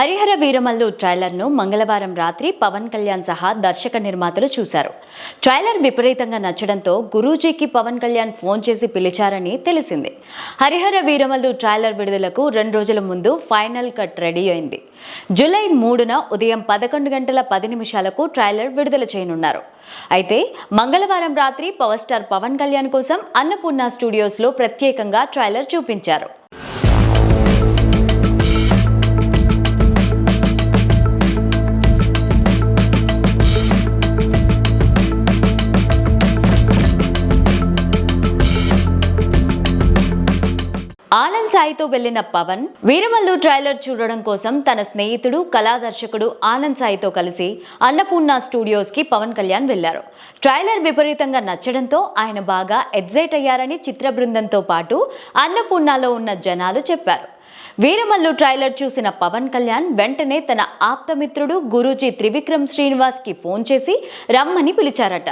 హరిహర వీరమల్లు ట్రైలర్ను మంగళవారం రాత్రి పవన్ కళ్యాణ్ సహా దర్శక నిర్మాతలు చూశారు. ట్రైలర్ విపరీతంగా నచ్చడంతో గురూజీకి పవన్ కళ్యాణ్ ఫోన్ చేసి పిలిచారని తెలిసింది. హరిహర వీరమల్లు ట్రైలర్ విడుదలకు రెండు రోజుల ముందు ఫైనల్ కట్ రెడీ అయింది. జూలై మూడున ఉదయం పదకొండు గంటల పది నిమిషాలకు ట్రైలర్ విడుదల చేయనున్నారు. అయితే మంగళవారం రాత్రి పవర్ స్టార్ పవన్ కళ్యాణ్ కోసం అన్నపూర్ణ స్టూడియోస్లో ప్రత్యేకంగా ట్రైలర్ చూపించారు. ఆనంద్ సాయితో వెళ్ళిన పవన్ వీరమల్లు ట్రైలర్ చూడడం కోసం తన స్నేహితుడు కళా దర్శకుడు ఆనంద్ సాయితో కలిసి అన్నపూర్ణ స్టూడియోస్కి పవన్ కళ్యాణ్ వెళ్ళారు ట్రైలర్ విపరీతంగా నచ్చడంతో ఆయన బాగా ఎగ్జైట్ అయ్యారని చిత్ర బృందంతో పాటు అన్నపూర్ణలో ఉన్న జనాలు చెప్పారు. వీరమల్లు ట్రైలర్ చూసిన పవన్ కళ్యాణ్ వెంటనే తన ఆప్తమిత్రుడు గురూజీ త్రివిక్రమ్ శ్రీనివాస్కి ఫోన్ చేసి రమ్మని పిలిచారట.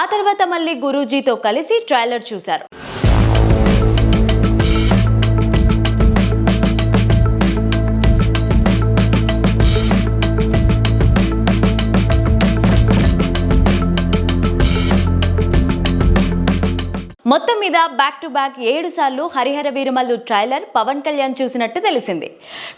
ఆ తర్వాత మళ్ళీ గురూజీతో కలిసి ట్రైలర్ చూశారు. మొత్తం మీద బ్యాక్ టు బ్యాక్ ఏడు సార్లు హరిహర వీరమల్లు ట్రైలర్ పవన్ కళ్యాణ్ చూసినట్టు తెలిసింది.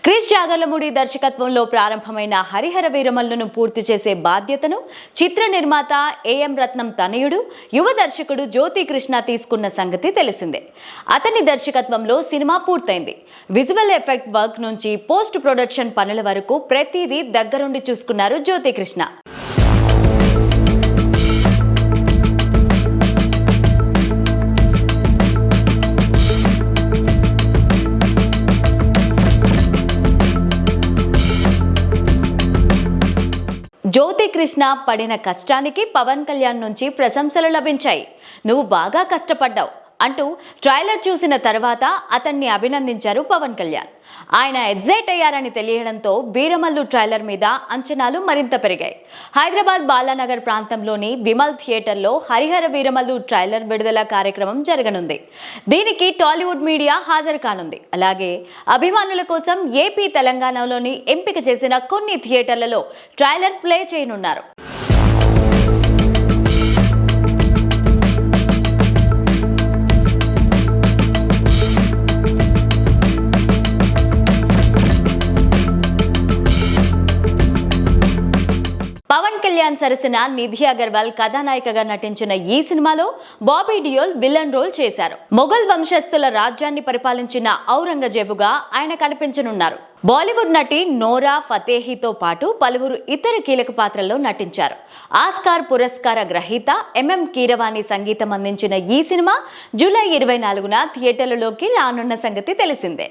క్రిష్ జాగర్లమూడి దర్శకత్వంలో ప్రారంభమైన హరిహర వీరమల్లును పూర్తి చేసే బాధ్యతను చిత్ర నిర్మాత ఏఎం రత్నం తనయుడు యువ దర్శకుడు జ్యోతి కృష్ణ తీసుకున్న సంగతి తెలిసిందే. అతని దర్శకత్వంలో సినిమా పూర్తయింది. విజువల్ ఎఫెక్ట్ వర్క్ నుంచి పోస్ట్ ప్రొడక్షన్ పనుల వరకు ప్రతిదీ దగ్గరుండి చూసుకున్నారు జ్యోతి కృష్ణ. జ్యోతి కృష్ణ పడిన కష్టానికి పవన్ కళ్యాణ్ నుంచి ప్రశంసలు లభించాయి. నువ్వు బాగా కష్టపడ్డావు. అంటూ ట్రైలర్ చూసిన తర్వాత అతన్ని అభినందించారు పవన్ కళ్యాణ్. ఆయన ఎగ్జైట్ అయ్యారని తెలియడంతో బీరమల్లు ట్రైలర్ మీద అంచనాలు మరింత పెరిగాయి. హైదరాబాద్ బాలానగర్ ప్రాంతంలోని విమల్ థియేటర్లో హరిహర వీరమల్లు ట్రైలర్ విడుదల కార్యక్రమం జరగనుంది. దీనికి టాలీవుడ్ మీడియా హాజరు కానుంది. అలాగే అభిమానుల కోసం ఏపీ తెలంగాణలోని ఎంపిక చేసిన కొన్ని థియేటర్లలో ట్రైలర్ ప్లే చేయనున్నారు. కళ్యాణ్ సరసన నిధి అగర్వాల్ కథానాయికగా నటించిన ఈ సినిమాలో బాబీ డియోల్ విలన్ రోల్ చేశారు. మొఘల్ వంశస్థుల రాజ్యాన్ని పరిపాలించిన ఔరంగజేబుగా ఆయన కనిపించనున్నారు. బాలీవుడ్ నటి నోరా ఫతేహితో పాటు పలువురు ఇతర కీలక పాత్రల్లో నటించారు. ఆస్కార్ పురస్కార గ్రహీత ఎంఎం కీరవాణి సంగీతం అందించిన ఈ సినిమా జూలై ఇరవై నాలుగున థియేటర్లలోకి రానున్న సంగతి తెలిసిందే.